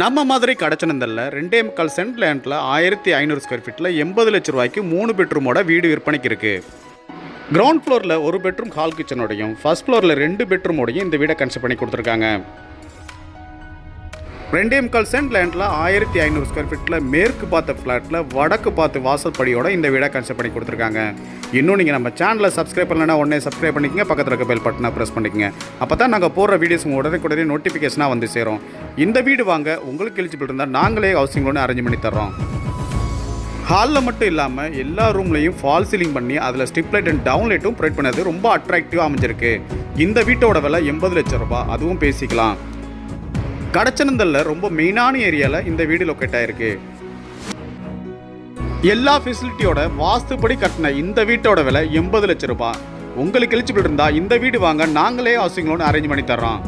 நம்ம மாதிரி கடச்சனந்தல்ல ரெண்டே முக்கால் சென்ட் லேண்டில் ஆயிரத்தி ஐநூறு ஸ்கொயர் ஃபீட்டில் எண்பது லட்ச ரூபாய்க்கு மூணு பெட்ரூமோட வீடு விற்பனைக்கு இருக்குது கிரவுண்ட் ஃப்ளோரில் ஒரு பெட்ரூம் ஹால் கிச்சனோடையும் ஃபர்ஸ்ட் ஃப்ளோரில் ரெண்டு பெட்ரூமோடையும் இந்த வீடை கன்ஸ்ட்ரக்ட் பண்ணி கொடுத்துருக்காங்க. ரெண்டே முக்கால் சென்ட் லேண்டில் ஆயிரத்தி ஐநூறு ஸ்கொயர் ஃபீட்டில் மேற்கு பார்த்த ஃப்ளாட்டில் வடக்கு பார்த்து வாசல்படியோட இந்த வீடை கன்ஸ்ட்ரக்ட் பண்ணி கொடுத்துருக்காங்க. இன்னும் நீங்கள் நம்ம சேனலை சப்ஸ்கிரைப் பண்ணலன்னா உடனே சப்ஸ்கிரைப் பண்ணிக்கங்க பக்கத்தில் இருக்க பெல் பட்டனை ப்ரெஸ் பண்ணிக்கங்க. அப்போ தான் நாங்கள் போடுற வீடியோஸ் உடனே நோட்டிஃபிகேஷனாக வந்து சேரும். இந்த வீடு வாங்க உங்களுக்கு எலிஜிபிள் இருந்தால் நாங்களே ஹவுசிங் லோன் அரேஞ்ச் பண்ணி தர்றோம். ஹாலில் மட்டும் இல்லாமல் எல்லா ரூம்லையும் ஃபால் சீலிங் பண்ணி அதில் ஸ்ட்ரிப் லைட் அண்ட் டவுன் லைட்டும் ப்ரொவைட் பண்ணது ரொம்ப அட்ராக்டிவாக அமைஞ்சிருக்கு. இந்த வீட்டோட விலை எண்பது லட்சம் ரூபாய் அதுவும் பேசிக்கலாம். கடச்சனந்தல்ல ரொம்ப மெயினான ஏரியாவில் இந்த வீடு லொக்கேட் ஆயிருக்கு. எல்லா ஃபெசிலிட்டியோட வாஸ்துப்படி கட்டின இந்த வீட்டோட விலை எண்பது லட்சம் ரூபாய். உங்களுக்கு எலிஜிபிள் இருந்தால் இந்த வீடு வாங்க நாங்களே ஹவுசிங் லோன் அரேஞ்ச் பண்ணி தர்றோம்.